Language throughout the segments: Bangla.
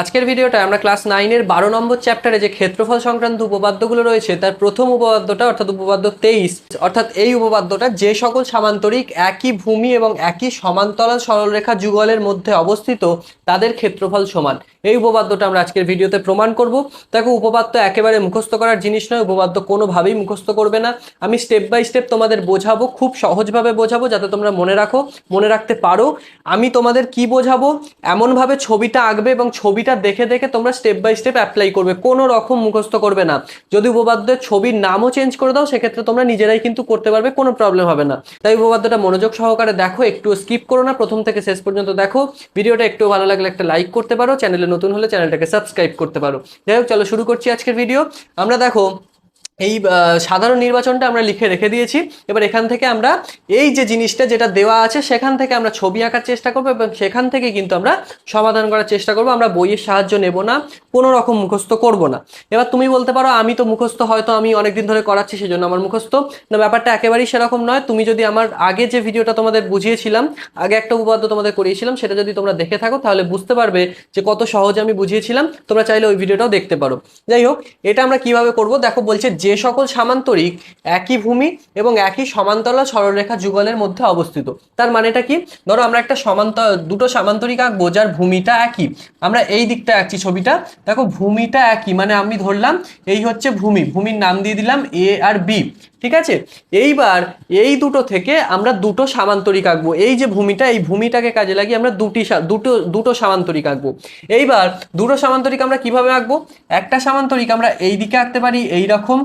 আজকের ভিডিওটা আমরা ক্লাস নাইনের বারো নম্বর চ্যাপ্টারে যে ক্ষেত্রফল সংক্রান্ত উপপাদ্যগুলো রয়েছে, তার প্রথম উপপাদ্যটা অর্থাৎ উপপাদ্য তেইশ, অর্থাৎ এই উপপাদ্যটা যে সকল সামান্তরিক একই ভূমি এবং একই সমান্তরাল সরলরেখা যুগলের মধ্যে অবস্থিত, তাদের ক্ষেত্রফল সমান। এই উপপাদ্যটা আমরা আজকের ভিডিওতে প্রমাণ করব। দেখো, উপপাদ্য একেবারে মুখস্থ করার জিনিস নয়, উপপাদ্য কোনোভাবেই মুখস্থ করবে না। আমি স্টেপ বাই স্টেপ তোমাদের বোঝাবো, খুব সহজভাবে বোঝাবো, যাতে তোমরা মনে রাখো, মনে রাখতে পারো। আমি তোমাদের কি বোঝাবো? এমনভাবে ছবিটা আঁকবে এবং ছবিটা দেখে দেখে তোমরা স্টেপ বাই স্টেপ অ্যাপ্লাই করবে। কোনো রকম মুখস্থ করবে না। যদি উপপাদ্যের ছবির নামও চেঞ্জ করে দাও, সেক্ষেত্রে তোমরা নিজেরাই কিন্তু করতে পারবে, কোনো প্রবলেম হবে না। তাই উপপাদ্যটা মনোযোগ সহকারে দেখো, একটু স্কিপ করো না। প্রথম থেকে শেষ পর্যন্ত দেখো। ভিডিওটা একটু ভালো লাগলে একটা লাইক করতে পারো। চ্যানেলে নতুন হলে চ্যানেলটাকে সাবস্ক্রাইব করতে পারো। যাই হোক, চলো শুরু করছি আজকের ভিডিও আমরা দেখো এই সাধারণ নির্বাচনটা আমরা লিখে রেখে দিয়েছি। এবার এখান থেকে আমরা এই যে জিনিসটা যেটা দেওয়া আছে, সেখান থেকে আমরা ছবি আঁকার চেষ্টা করব এবং সেখান থেকে কিন্তু আমরা সমাধান করার চেষ্টা করব। আমরা বইয়ের সাহায্য নেব না, কোনো রকম মুখস্থ করব না। এবার তুমি বলতে পারো, আমি তো মুখস্থ, হয়তো আমি অনেকদিন ধরে করাচ্ছি, সেজন্য আমার মুখস্থ। না, ব্যাপারটা একেবারেই সেরকম নয়। তুমি যদি আমার আগে যে ভিডিওটা তোমাদের বুঝিয়েছিলাম, আগে একটা উপাদ্য তোমাদের করিয়েছিলাম, সেটা যদি তোমরা দেখে থাকো, তাহলে বুঝতে পারবে যে কত সহজে আমি বুঝিয়েছিলাম। তোমরা চাইলে ওই ভিডিওটাও দেখতে পারো। যাই হোক, এটা আমরা কীভাবে করব? দেখো, বলছে যে সকল সামান্তরিক একই ভূমি এবং একই সমান্তরাল সরলরেখা যুগলের মধ্যে অবস্থিত। তার মানেটা কি? ধরো আমরা একটা সমান্তর দুটো সামান্তরিক আঁকবো যার ভূমিটা একই। আমরা এই দিকটা আঁকছি ছবিটা। দেখো, ভূমিটা একই। মানে আমি ধরলাম, এই হচ্ছে ভূমি। ভূমির নাম দিয়ে দিলাম এ আর বি ঠিক আছে? এইবার এই দুটো থেকে আমরা দুটো সামান্তরিক আঁকবো। এই যে ভূমিটা, এই ভূমিটাকে কাজে লাগিয়ে আমরা দুটি দুটো দুটো সামান্তরিক আঁকবো। এইবার দুটো সামান্তরিক আমরা কীভাবে আঁকবো? একটা সামান্তরিক আমরা এই দিকে আঁকতে পারি, এই রকম।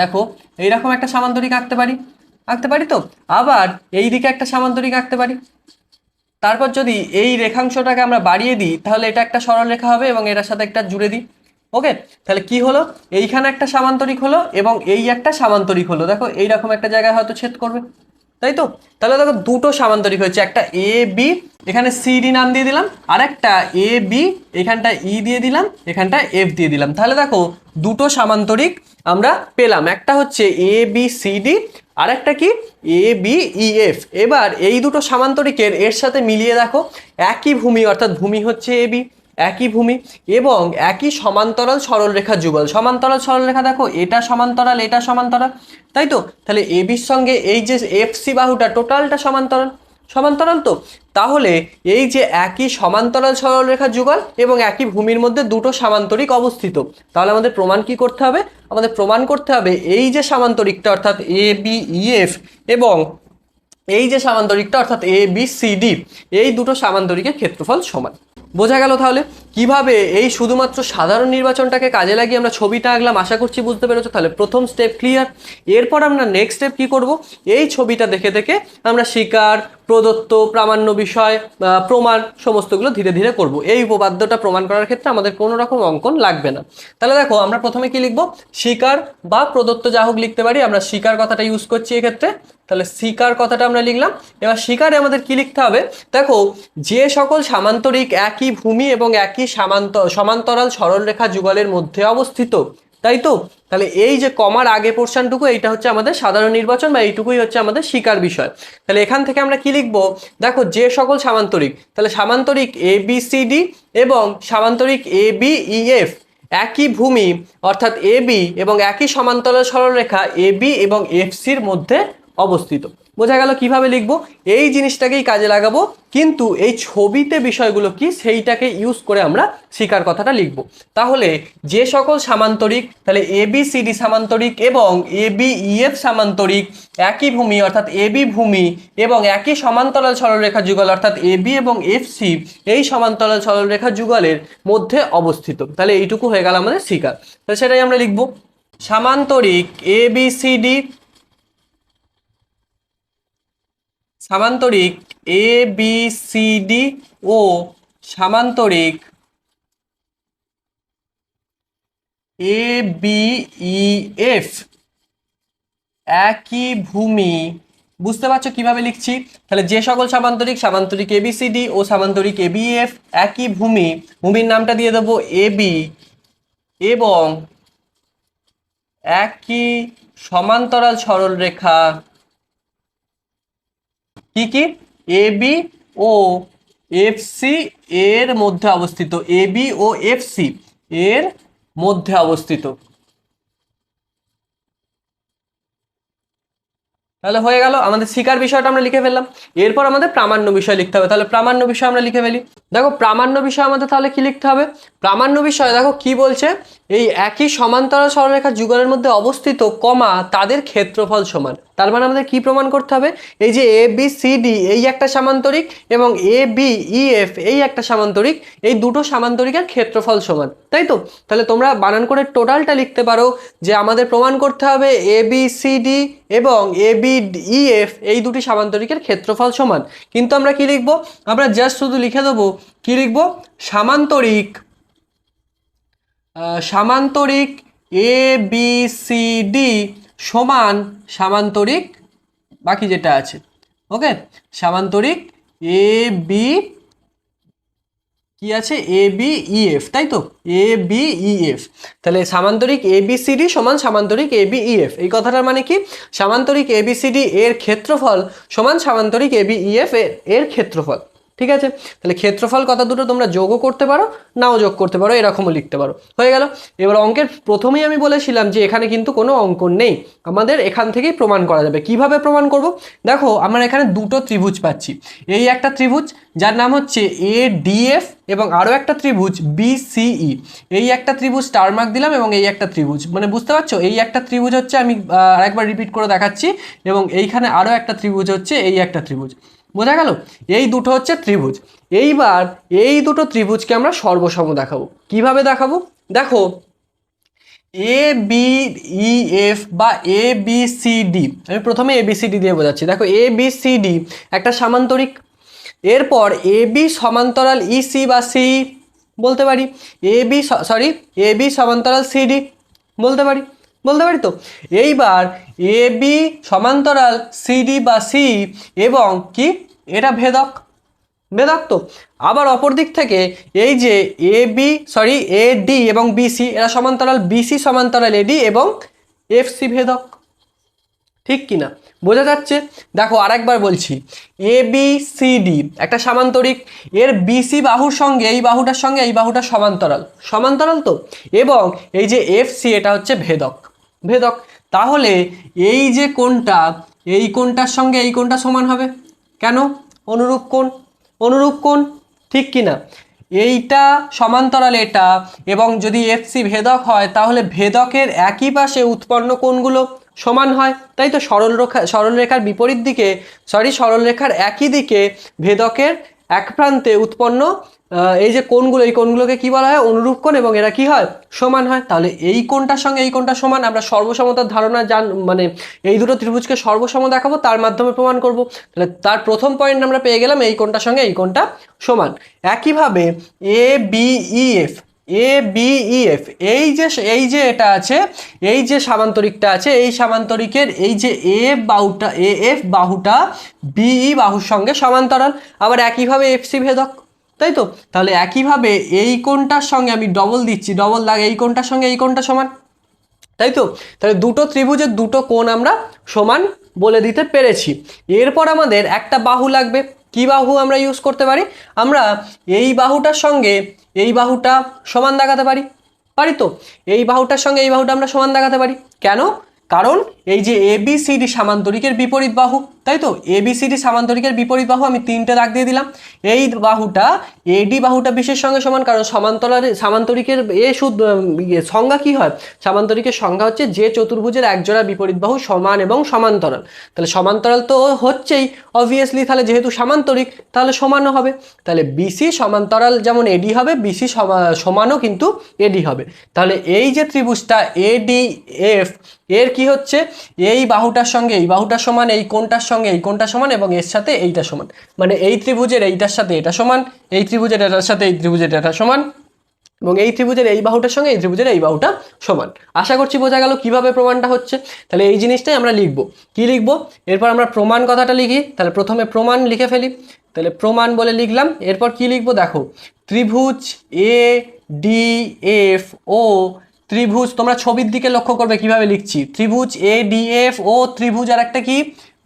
দেখো এইরকম একটা সামান্তরিক আঁকতে পারি। আঁকতে পারি তো? আবার এই দিকে একটা সামান্তরিক আঁকতে পারি। তারপর যদি এই রেখাংশটাকে আমরা বাড়িয়ে দিই, তাহলে এটা একটা সরল রেখা হবে এবং এটার সাথে একটা জুড়ে দিই। ওকে, তাহলে কি হলো? এইখানে একটা সামান্তরিক হলো এবং এই একটা সামান্তরিক হলো। দেখো, এইরকম একটা জায়গায় হয়তো ছেদ করবে। তাই তো? তাহলে দেখো, দুটো সামান্তরিক হয়েছে। একটা এ বি এখানে সি ডি নাম দিয়ে দিলাম। আর একটা এ বি এখানটা ই দিয়ে দিলাম, এখানটা এফ দিয়ে দিলাম। তাহলে দেখো, দুটো সামান্তরিক আমরা পেলাম। একটা হচ্ছে এ বি সি ডি আর একটা কি? এ বি ই এফ এবার এই দুটো সামান্তরিকের এর সাথে মিলিয়ে দেখো, একই ভূমি, অর্থাৎ ভূমি হচ্ছে এ বি একই ভূমি এবং একই সমান্তরাল সরলরেখা যুগল। সমান্তরাল সরলরেখা দেখো, এটা সমান্তরাল এটা সমান্তরাল। তাই তো? তাহলে এ বির সঙ্গে এই যে এফ সি বাহুটা টোটালটা সমান্তরাল। সমান্তরাল তো? তাহলে এই যে একই সমান্তরাল সরলরেখা যুগল এবং একই ভূমির মধ্যে দুটো সামান্তরিক অবস্থিত। তাহলে আমাদের প্রমাণ কি করতে হবে? আমাদের প্রমাণ করতে হবে এই যে সামান্তরিকটা, অর্থাৎ এ বি ই এফ এবং এই যে সামান্তরিকটা, অর্থাৎ এ বি সি ডি এই দুটো সামান্তরিকের ক্ষেত্রফল সমান। বোঝা গেল তাহলে? কীভাবে এই শুধুমাত্র সাধারণ নির্বাচনটাকে কাজে লাগিয়ে আমরা ছবিটা আঁকলাম? আশা করছি বুঝতে পেরেছ। তাহলে প্রথম স্টেপ ক্লিয়ার এরপর আমরা নেক্সট স্টেপ কি করব? এই ছবিটা দেখে দেখে আমরা শিকার, প্রদত্ত, প্রামাণ্য বিষয় প্রমাণ সমস্তগুলো ধীরে ধীরে করব। এই উপপাদ্যটা প্রমাণ করার ক্ষেত্রে আমাদের কোনো রকম অঙ্কন লাগবে না। তাহলে দেখো, আমরা প্রথমে কি লিখব? শিকার বা প্রদত্ত যা হোক লিখতে পারি। আমরা শিকার কথাটা ইউজ করছি এক্ষেত্রে। তাহলে শিকার কথাটা আমরা লিখলাম। এবার শিকারে আমাদের কি লিখতে হবে? দেখো, যে সকল সামান্তরিক একই ভূমি এবং একই সামান্ত, সমান্তরাল সরলরেখা যুগলের মধ্যে অবস্থিত, তাই তো? তাহলে এই যে কমার আগে পোর্শনটুকু, এইটা হচ্ছে আমাদের সাধারণ নির্বাচন বা এইটুকুই হচ্ছে আমাদের শিকার বিষয়। তাহলে এখান থেকে আমরা কি লিখব? দেখো, যে সকল সামান্তরিক, তাহলে সামান্তরিক এ বি সি ডি এবং সামান্তরিক এ বি ই এফ একই ভূমি, অর্থাৎ এ বি এবং একই সমান্তরাল সরলরেখা এ বি এবং এফ সির মধ্যে অবস্থিত। বোঝা গেল কীভাবে লিখব? এই জিনিসটাকেই কাজে লাগাবো, কিন্তু এই ছবিতে বিষয়গুলো কি সেইটাকে ইউজ করে আমরা শিকার কথাটা লিখব। তাহলে যে সকল সামান্তরিক, তাহলে এ বি সি ডি সামান্তরিক এবং এ বি ইএফ সামান্তরিক একই ভূমি, অর্থাৎ এ বি ভূমি এবং একই সমান্তরাল সরলরেখা যুগল, অর্থাৎ এ বি এবং এফ সি এই সমান্তরাল সরলরেখা যুগলের মধ্যে অবস্থিত। তাহলে এইটুকু হয়ে গেল আমাদের শিকার। তাহলে সেটাই আমরা লিখব। সামান্তরিক এ বি সি ডি সামান্তরিক এ বি সি ডি ও সামান্তরিক এ বি ই এফ একই ভূমি। বুঝতে পারছ কীভাবে লিখছি? তাহলে যে সকল সামান্তরিক সামান্তরিক এবিসিডি ও সামান্তরিক এবিএফ একই ভূমি। ভূমির নামটা দিয়ে দেবো এবি এবং একই সমান্তরাল সরল রেখা কি কি? এ বি ও এফ সি এর মধ্যে অবস্থিত। এ বি ও এফ সি এর মধ্যে অবস্থিত। তাহলে হয়ে গেল, আমাদের শিকার বিষয়টা আমরা লিখে ফেললাম। এরপর আমাদের প্রামাণ্য বিষয় লিখতে হবে। তাহলে প্রামাণ্য বিষয় আমরা লিখে ফেলি। দেখো, প্রামাণ্য বিষয় আমাদের তাহলে কি লিখতে হবে? প্রামাণ্য বিষয়, দেখো, কি বলছে? এই একই সমান্তরাল সরলরেখার যুগলের মধ্যে অবস্থিত কমা তাদের ক্ষেত্রফল সমান। তার মানে আমাদের কি প্রমাণ করতে হবে? এই যে এ বি সি ডি এই একটা সামান্তরিক এবং এ বি ই এফ এই একটা সামান্তরিক, এই দুটো সামান্তরিকের ক্ষেত্রফল সমান। তাই তো? তাহলে তোমরা বানান করে টোটালটা লিখতে পারো যে আমাদের প্রমাণ করতে হবে এ বি সি ডি এবং এ বি ই এফ এই দুটি সামান্তরিকের ক্ষেত্রফল সমান। কিন্তু আমরা কি লিখব? আমরা জাস্ট শুধু লিখে দেবো, কি লিখব? সামান্তরিক সামান্তরিক এ বি সি ডি সমান সামান্তরিক বাকি যেটা আছে। ওকে সামান্তরিক এ বি কি আছে? এ বি ই এফ তাই তো? এ বি ই এফ তাহলে সামান্তরিক এ বি সি ডি সমান সামান্তরিক এ বি ই এফ এই কথাটার মানে কি? সামান্তরিক এ বি সি ডি এর ক্ষেত্রফল সমান সামান্তরিক এ বি ই এফ এর ক্ষেত্রফল। ঠিক আছে? তাহলে ক্ষেত্রফল কথা দুটো? তোমরা যোগও করতে পারো, নাও যোগ করতে পারো, এরকমও লিখতে পারো। হয়ে গেল? এবার অঙ্কের প্রথমেই আমি বলেছিলাম যে এখানে কিন্তু কোনো অঙ্ক নেই। আমাদের এখান থেকেই প্রমাণ করা যাবে। কীভাবে প্রমাণ করব? দেখো, আমরা এখানে দুটো ত্রিভুজ পাচ্ছি। এই একটা ত্রিভুজ, যার নাম হচ্ছে এ ডিএফ এবং আরও একটা ত্রিভুজ বিসিই এই একটা ত্রিভুজ স্টার মার্ক দিলাম এবং এই একটা ত্রিভুজ। মানে বুঝতে পারছ? এই একটা ত্রিভুজ হচ্ছে আমি আরেকবার রিপিট করে দেখাচ্ছি এবং এইখানে আরও একটা ত্রিভুজ হচ্ছে এই একটা ত্রিভুজ। বোঝা গেল? এই দুটো হচ্ছে ত্রিভুজ। এইবার এই দুটো ত্রিভুজকে আমরা সর্বসম দেখাবো। কীভাবে দেখাবো? দেখো এ বি ই এফ বা এ বি সি ডি আমি প্রথমে এ বি সি ডি দিয়ে বোঝাচ্ছি। দেখো এ বি সি ডি একটা সামান্তরিক। এরপর এ বি সমান্তরাল ই সি বা সি বলতে পারি। A B sorry A B সমান্তরাল সি ডি বলতে পারি। বলতে পারি তো? এইবার এ বি সমান্তরাল সিডি বা সি এবং কি? এটা ভেদক। ভেদক তো? আবার অপর দিক থেকে এই যে A B sorry A D এবং বিসি এরা সমান্তরাল বিসি সমান্তরাল এডি এবং এফ সি ভেদক। ঠিক কি না? বোঝা যাচ্ছে? দেখো আরেকবার বলছি। এ বি সি ডি একটা সামান্তরিক। এর বিসি বাহুর সঙ্গে, এই বাহুটার সঙ্গে, এই বাহুটা সমান্তরাল। সমান্তরাল তো? এবং এই যে এফ সি এটা হচ্ছে ভেদক। ভেদক। তাহলে এই যে কোণটা, এই কোণটার সঙ্গে এই কোণটা সমান হবে? কেন? অনুরূপ কোণ। অনুরূপ কোণ ঠিক কি না? এইটা সমান্তরাল এটা, এবং যদি এফসি ভেদক হয়, তাহলে ভেদকের একই পাশে উৎপন্ন কোণগুলো সমান হয়। তাই তো সরল রেখা সরলরেখার বিপরীত দিকে সরি সরলরেখার একই দিকে ভেদকের এক প্রান্তে উৎপন্ন এই যে কোনগুলো এই কোনগুলোকে কি বলা হয়? অনুরূপ কোণ এবং এরা কি হয়? সমান হয়। তাহলে এই কোনটার সঙ্গে এই কোনটা সমান, আমরা সর্বসমতার ধারণা জান মানে এই দুটো ত্রিভুজকে সর্বসম দেখাবো, তার মাধ্যমে প্রমাণ করব। তাহলে তার প্রথম পয়েন্ট আমরা পেয়ে গেলাম, এই কোনটার সঙ্গে এই কোনটা সমান। একইভাবে A B E F A B E F এই যে এই যে এটা আছে, এই যে সামান্তরিকটা আছে, এই সামান্তরিকের এই যে এ বাহুটা এ এফ বাহুটা বিই বাহুর সঙ্গে সমান্তরাল। আবার একইভাবে এফ সি ভেদক, তাই তো? তাহলে একইভাবে এই কোণটার সঙ্গে আমি ডবল দিচ্ছি ডবল দাগ এই কোণটার সঙ্গে, এই কোণটা সমান। তাই তো? তাহলে দুটো ত্রিভুজের দুটো কোণ আমরা সমান বলে দিতে পেরেছি। এরপর আমাদের একটা বাহু লাগবে। কি বাহু আমরা ইউজ করতে পারি? আমরা এই বাহুটার সঙ্গে এই বাহুটা সমান দেখাতে পারি? পারি তো? এই বাহুটার সঙ্গে এই বাহুটা আমরা সমান দেখাতে পারি। কেন? কারণ এই যে এ বি সি ডি সামান্তরিকের বিপরীত বাহু। তাই তো এ বি সি ডি সামান্তরিকের বিপরীত বাহু আমি তিনটে দাগ দিয়ে দিলাম। এই বাহুটা এডি বাহুটা বিশের সঙ্গে সমান, কারণ সমান্তরালে, সামান্তরিকের এ শুধু ইয়ে সংজ্ঞা কি হয়? সামান্তরিকের সংজ্ঞা হচ্ছে যে চতুর্ভুজের একজোড়া বিপরীত বাহু সমান এবং সমান্তরাল। তাহলে সমান্তরাল তো হচ্ছেই। অবভিয়াসলি তাহলে যেহেতু সামান্তরিক, তাহলে সমানও হবে। তাহলে বিসি সমান্তরাল যেমন এডি হবে বিসি সমানও কিন্তু এডি হবে। তাহলে এই যে ত্রিভুজটা এডি এফ এর কি হচ্ছে? এই বাহুটার সঙ্গে, এই বাহুটার সমান, এই কোণটার সঙ্গে এই কোণটা সমান এবং এর সাথে এইটা সমান। মানে এই ত্রিভুজের এইটার সাথে এটা সমান, এই ত্রিভুজের এটার সাথে এই ত্রিভুজের এটা সমান এবং এই ত্রিভুজের এই বাহুটার সঙ্গে এই ত্রিভুজের এই বাহুটা সমান। আশা করছি বোঝা গেল কীভাবে প্রমাণটা হচ্ছে। তাহলে এই জিনিসটাই আমরা লিখব। কি লিখব? এরপর আমরা প্রমাণ কথাটা লিখি। তাহলে প্রথমে প্রমাণ লিখে ফেলি। তাহলে প্রমাণ বলে লিখলাম। এরপর কি লিখব? দেখো, ত্রিভুজ এ ডি এফ ও ত্রিভুজ, তোমরা ছবির দিকে লক্ষ্য করবে কীভাবে লিখছি। ত্রিভুজ এ ডি এফ ও ত্রিভুজ আর একটা কি?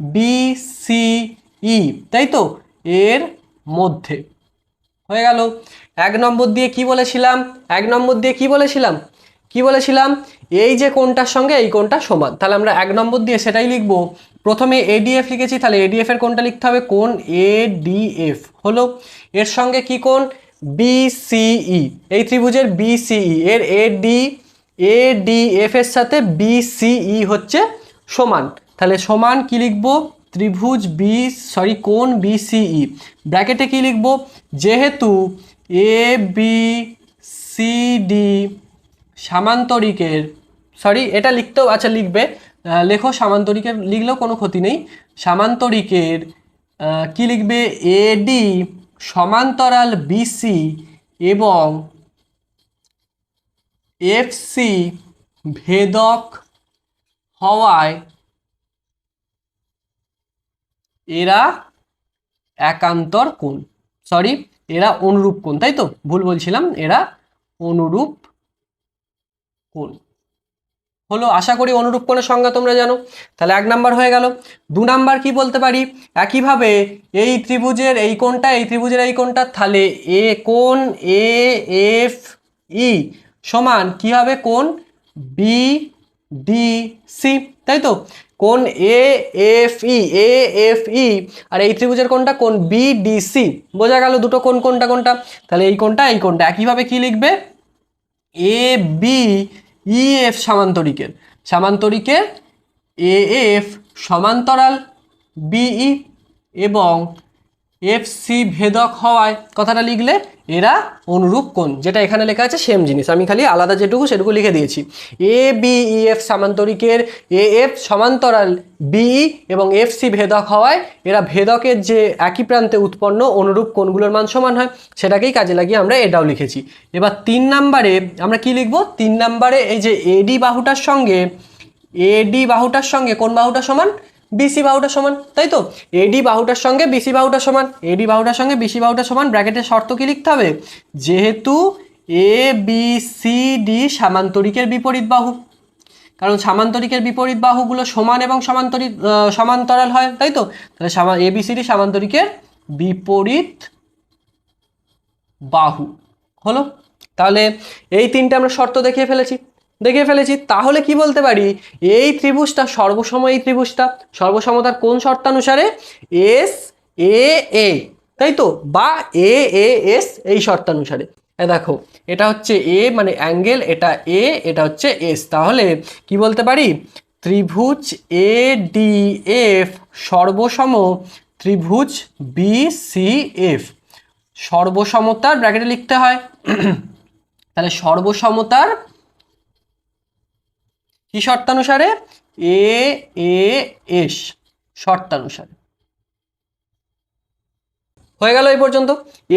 বি সি ই তাই তো এর মধ্যে। হয়ে গেল। এক নম্বর দিয়ে কি বলেছিলাম? এক নম্বর দিয়ে কি বলেছিলাম? কি বলেছিলাম? এই যে কোনটার সঙ্গে এই কোনটা সমান। তাহলে আমরা এক নম্বর দিয়ে সেটাই লিখব। প্রথমে এডিএফ লিখেছি, তাহলে এডিএফ এর কোনটা লিখতে হবে কোন এডিএফ হলো, এর সঙ্গে কি কোন বি বিসিই এই ত্রিভুজের বি বিসিই এর এডি এডিএফ এর সাথে বি বিসিই হচ্ছে সমান। তাহলে সমান কি লিখব? ত্রিভুজ বি সরি কোন বিসিই ব্র্যাকেটে কি লিখব? যেহেতু এ বি সি ডি সামান্তরিকের সরি এটা লিখতেও আচ্ছা লিখবে। লেখো, সামান্তরিকের লিখলেও কোনো ক্ষতি নেই। সামান্তরিকের কি লিখবে? এডি সমান্তরাল বিসি এবং এফসি ভেদক হওয়ায় এরা একান্তর কোণ। সরি এরা অনুরূপ কোণ, তাই তো? ভুল বলছিলাম, এরা অনুরূপ কোণ। হলো, আশা করি অনুরূপ কোণের সংজ্ঞা তোমরা জানো। তাহলে এক নাম্বার হয়ে গেল। দু নাম্বার কি বলতে পারি? একইভাবে এই ত্রিভুজের এই কোণটা, এই ত্রিভুজের এই কোণটা, তাহলে এ কোণ এ, এফ, ই সমান কি হবে? কোণ বি ডি সি তাই তো কোন A F E A F E আর এই ত্রিভুজের কোনটা কোন বি ডি সি বোঝা গেল দুটো কোন কোনটা কোনটা তাহলে এই কোনটা এই কোনটা একইভাবে কি লিখবে? এ বি ই এফ সামান্তরিকের। সামান্তরিকের এ এফ সমান্তরাল বিই এবং এফ সি ভেদক হওয়ায় কথাটা লিখলে এরা অনুরূপ কোণ, যেটা এখানে লেখা আছে সেম জিনিস। আমি খালি আলাদা যেটুকু সেটুকু লিখে দিয়েছি। এ বি ই এফ সামান্তরিকের এ এফ সমান্তরাল বিই এবং এফ সি ভেদক হওয়ায় এরা ভেদকের যে একই প্রান্তে উৎপন্ন অনুরূপ কোণগুলোর মান সমান হয়, সেটাকেই কাজে লাগিয়ে আমরা এটাও লিখেছি। এবার তিন নাম্বারে আমরা কি লিখব? তিন নাম্বারে এই যে এডি বাহুটার সঙ্গে এডি বাহুটার সঙ্গে কোন বাহুটা সমান? বিসি বাহুটা সমান, তাই তো? এডি বাহুটার সঙ্গে বিসি বাহুটা সমান এডি বাহুটার সঙ্গে বিসি বাহুটা সমান ব্র্যাকেটের শর্ত কি লিখতে হবে? যেহেতু এ বি সি ডি সামান্তরিকের বিপরীত বাহু। কারণ সামান্তরিকের বিপরীত বাহুগুলো সমান এবং সমান্তরিক সমান্তরাল হয়, তাই তো? তাহলে সামা এবিসিডি সামান্তরিকের বিপরীত বাহু। হলো? তাহলে এই তিনটে আমরা শর্ত দেখিয়ে ফেলেছি। দেখিয়ে ফেলেছি, তাহলে কি বলতে পারি? এই ত্রিভুজটা সর্বসম এই ত্রিভুজটা, সর্বসমতার কোন শর্তানুসারে? এস এ এ তাই তো? বা এ এ এস এই শর্তানুসারে। দেখো, এটা হচ্ছে এ মানে অ্যাঙ্গেল, এটা এ এটা হচ্ছে এস তাহলে কি বলতে পারি? ত্রিভুজ এ ডি এফ সর্বসম ত্রিভুজ বি সি এফ সর্বসমতার ব্র্যাকেটে লিখতে হয়। তাহলে সর্বসমতার কি শর্তানুসারে? এ এ এস শর্তানুসারে। হয়ে গেল এই পর্যন্ত।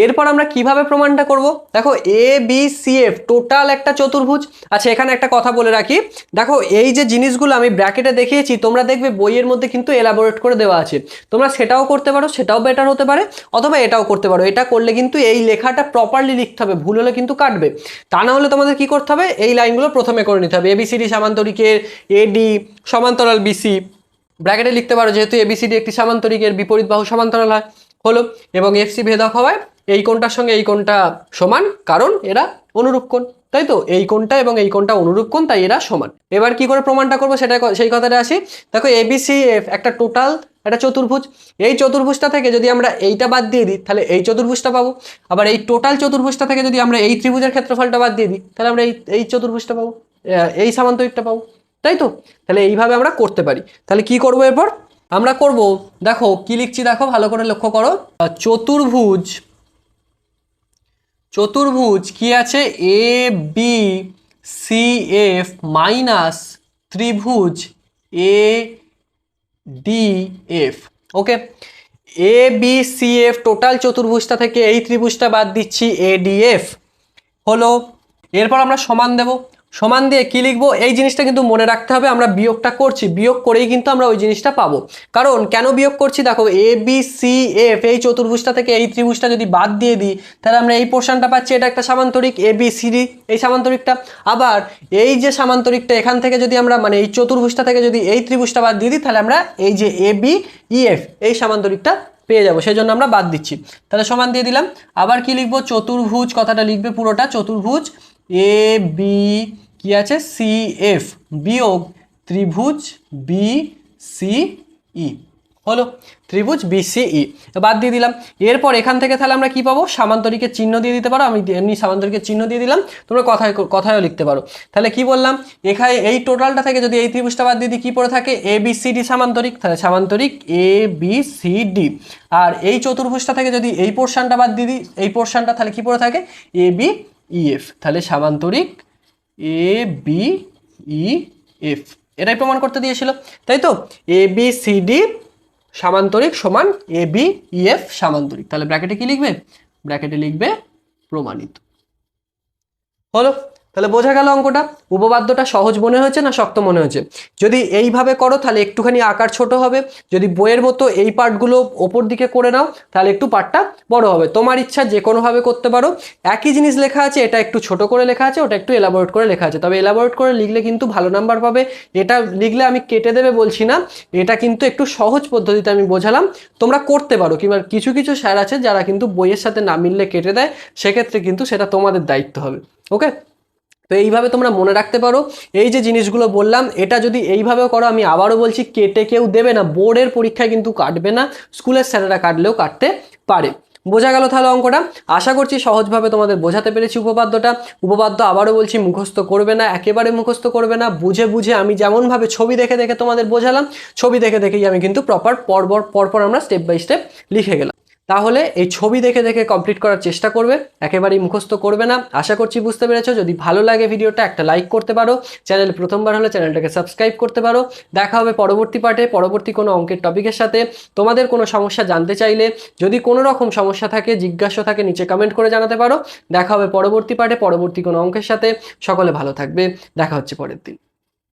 এরপর আমরা কীভাবে প্রমাণটা করব? দেখো A B C F total একটা চতুর্ভুজ। আচ্ছা এখানে একটা কথা বলে রাখি। দেখো, এই যে জিনিসগুলো আমি ব্র্যাকেটে দেখিয়েছি, তোমরা দেখবে বইয়ের মধ্যে কিন্তু এলাবোরেট করে দেওয়া আছে। তোমরা সেটাও করতে পারো, সেটাও বেটার হতে পারে, অথবা এটাও করতে পারো। এটা করলে কিন্তু এই লেখাটা প্রপারলি লিখতে হবে, ভুল হলে কিন্তু কাটবে। তা না হলে তোমাদের কি করতে হবে? এই লাইনগুলো প্রথমে করে নিতে হবে। এবিসিডি সামান্তরিকের এডি সমান্তরাল বিসি ব্র্যাকেটে লিখতে পারো, যেহেতু এবিসিডি একটি সামান্তরিকের বিপরীত বাহু সমান্তরাল হয়। হলো এবং এফসি ভেদক হওয়ায় এই কোণটার সঙ্গে এই কোণটা সমান, কারণ এরা অনুরূপ কোণ, তাই তো? এই কোণটা এবং এই কোণটা অনুরূপ কোণ, তাই এরা সমান। এবার কি করে প্রমাণটা করব সেটা সেই কথাটা আসি। দেখো এবিসি এফ একটা টোটাল একটা চতুর্ভুজ। এই চতুর্ভুজটা থেকে যদি আমরা এইটা বাদ দিয়ে দিই, তাহলে এই চতুর্ভুজটা পাবো। আবার এই টোটাল চতুর্ভুজটা থেকে যদি আমরা এই ত্রিভুজের ক্ষেত্রফলটা বাদ দিয়ে দিই, তাহলে আমরা এই এই চতুর্ভুজটা পাবো। এই সামান্তরিকটা পাবো, তাই তো? তাহলে এইভাবে আমরা করতে পারি। তাহলে কি করব এরপর? আমরা করব, দেখো, কি লিখছি দেখো, ভালো করে লক্ষ্য করো। চতুর্ভুজ। চতুর্ভুজ, কি আছে? A B C F minus ত্রিভুজ A D F okay A B C F total চতুর্ভুজটা থেকে এই ত্রিভুজটা বাদ দিচ্ছি এ ডি এফ হলো, এরপর আমরা সমান দেব। সমান দিয়ে কি লিখব? এই জিনিসটা কিন্তু মনে রাখতে হবে, আমরা বিয়োগটা করছি। বিয়োগ করেই কিন্তু আমরা ওই জিনিসটা পাবো। কারণ কেন বিয়োগ করছি? দেখো এ বি সি এফ এই চতুর্ভুজটা থেকে এই ত্রিভুজটা যদি বাদ দিয়ে দিই, তাহলে আমরা এই পোর্শনটা পাচ্ছি, এটা একটা সামান্তরিক এ বি সি ডি এই সামান্তরিকটা। আবার এই যে সামান্তরিকটা এখান থেকে যদি আমরা মানে এই চতুর্ভুজটা থেকে যদি এই ত্রিভুজটা বাদ দিয়ে দিই, তাহলে আমরা এই যে এ বি ই এফ এই সামান্তরিকটা পেয়ে যাব। সেই জন্য আমরা বাদ দিচ্ছি। তাহলে সমান দিয়ে দিলাম। আবার কি লিখব? চতুর্ভুজ, কথাটা লিখবে পুরোটা, চতুর্ভুজ। এ বি কি আছে? সি এফ বিয়োগ ত্রিভুজ বি সি ই হলো ত্রিভুজ বি সি ই বাদ দিয়ে দিলাম। এরপর এখান থেকে তাহলে আমরা কি পাবো? সামান্তরিকের চিহ্ন দিয়ে দিতে পারো। আমি এমনি সামান্তরিকের চিহ্ন দিয়ে দিলাম। তোমরা কথায় কথায়ও লিখতে পারো। তাহলে কি বললাম? এখানে এই টোটালটা থেকে যদি এই ত্রিভুজটা বাদ দিয়ে দিই, কী পড়ে থাকে? এ বি সি ডি সামান্তরিক। তাহলে সামান্তরিক এ বি সি ডি আর এই চতুর্ভুজটা থেকে যদি এই পোর্শনটা বাদ দিয়ে দিই, এই পোর্শনটা তাহলে কি পড়ে থাকে? এ বি ই এফ তাহলে সামান্তরিক এ বি ই এফ এটাই প্রমাণ করতে দিয়েছিল। তাই তো? এ বি সি ডি সামান্তরিক সমান এ বি ই এফ সামান্তরিক। তাহলে ব্র্যাকেটে কি লিখবে? ব্র্যাকেটে লিখবে প্রমাণিত। হলো তাহলে বোঝা গেল অঙ্কটা। উপপাদ্যটা সহজ মনে হয়েছে না শক্ত মনে হয়েছে? যদি এইভাবে করো, তাহলে একটুখানি আকার ছোট হবে। যদি বইয়ের মতো এই পার্টগুলো ওপর দিকে করে নাও, তাহলে একটু পার্টটা বড় হবে। তোমার ইচ্ছা যে কোনোভাবে করতে পারো। একই জিনিস লেখা আছে, এটা একটু ছোট করে লেখা আছে, ওটা একটু এলাবোরেট করে লেখা আছে। তবে এলাবোরেট করে লিখলে কিন্তু ভালো নাম্বার পাবে। এটা লিখলে আমি কেটে দেবে বলছি না। এটা কিন্তু একটু সহজ পদ্ধতিতে আমি বোঝালাম। তোমরা করতে পারো। কিংবা কিছু কিছু স্যার আছে যারা কিন্তু বইয়ের সাথে না মিললে কেটে দেয়। সেক্ষেত্রে কিন্তু সেটা তোমাদের দায়িত্ব হবে। ওকে তো এইভাবে তোমরা মনে রাখতে পারো। এই যে জিনিসগুলো বললাম, এটা যদি এইভাবে করো, আমি আবারও বলছি, কেটে কেউ দেবে না। বোর্ডের পরীক্ষায় কিন্তু কাটবে না, স্কুলের স্যারেরা কাটলেও কাটতে পারে। বোঝা গেল তাহলে অঙ্কটা? আশা করছি সহজভাবে তোমাদের বোঝাতে পেরেছি উপপাদ্যটা। উপপাদ্য আবারও বলছি, মুখস্থ করবে না, একেবারে মুখস্থ করবে না। বুঝে বুঝে আমি যেমনভাবে ছবি দেখে দেখে তোমাদের বোঝালাম, ছবি দেখে দেখেই আমি কিন্তু প্রপার পরপর পরপর আমরা স্টেপ বাই স্টেপ লিখে গেলাম। তাহলে এই ছবি দেখে দেখে কমপ্লিট করার চেষ্টা করবে, একেবারেই মুখস্থ করবে না। আশা করছি বুঝতে পেরেছ। যদি ভালো লাগে ভিডিওটা, একটা লাইক করতে পারো। চ্যানেল প্রথমবার হলে চ্যানেলটাকে সাবস্ক্রাইব করতে পারো। দেখা হবে পরবর্তী পার্টে, পরবর্তী কোনো অঙ্কের টপিকের সাথে। তোমাদের কোনো সমস্যা জানতে চাইলে, যদি কোনো রকম সমস্যা থাকে, জিজ্ঞাসা থাকে, নিচে কমেন্ট করে জানাতে পারো। দেখা হবে পরবর্তী পার্টে, পরবর্তী কোনো অঙ্কের সাথে। সকলে ভালো থাকবে। দেখা হচ্ছে পরের দিন।